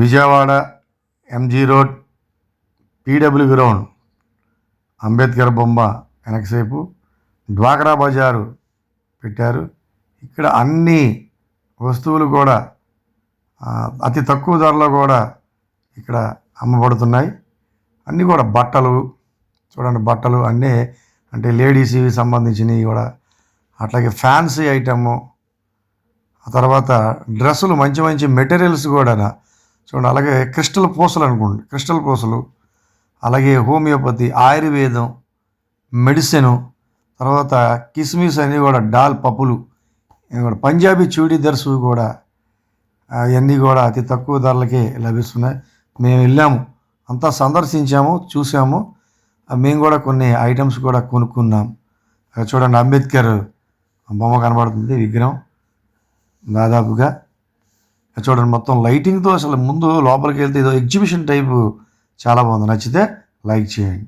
Vijayawada MG road PW ground Ambedkar బొమ్మ వెనకసేపు డ్వాక్రా బజారు పెట్టారు. ఇక్కడ అన్ని వస్తువులు కూడా అతి తక్కువ ధరలో కూడా ఇక్కడ అమ్మబడుతున్నాయి. అన్నీ కూడా బట్టలు చూడండి బట్టలు అన్నీ అంటే లేడీస్వి సంబంధించినవి కూడా. అట్లాగే ఫ్యాన్సీ ఐటము ఆ తర్వాత డ్రెస్సులు మంచి మంచి మెటీరియల్స్ కూడా చూడండి అలాగే క్రిస్టల్ పూసలు అనుకోండి క్రిస్టల్ పూసలు అలాగే హోమియోపతి ఆయుర్వేదం మెడిసిన్ తర్వాత కిస్మిస్ అన్నీ కూడా డాల్ పప్పులు కూడా పంజాబీ చూడీదర్స్ కూడా అవన్నీ కూడా అతి తక్కువ ధరలకే లభిస్తున్నాయి. మేము వెళ్ళాము అంతా సందర్శించాము చూసాము మేము కూడా కొన్ని ఐటమ్స్ కూడా కొనుక్కున్నాం. చూడండి అంబేద్కర్ బొమ్మ కనబడుతుంది విగ్రహం దాదాపుగా. చూడండి మొత్తం లైటింగ్తో అసలు ముందు లోపలికి వెళ్తే ఏదో ఎగ్జిబిషన్ టైపు చాలా బాగుంది. నచ్చితే లైక్ చేయండి.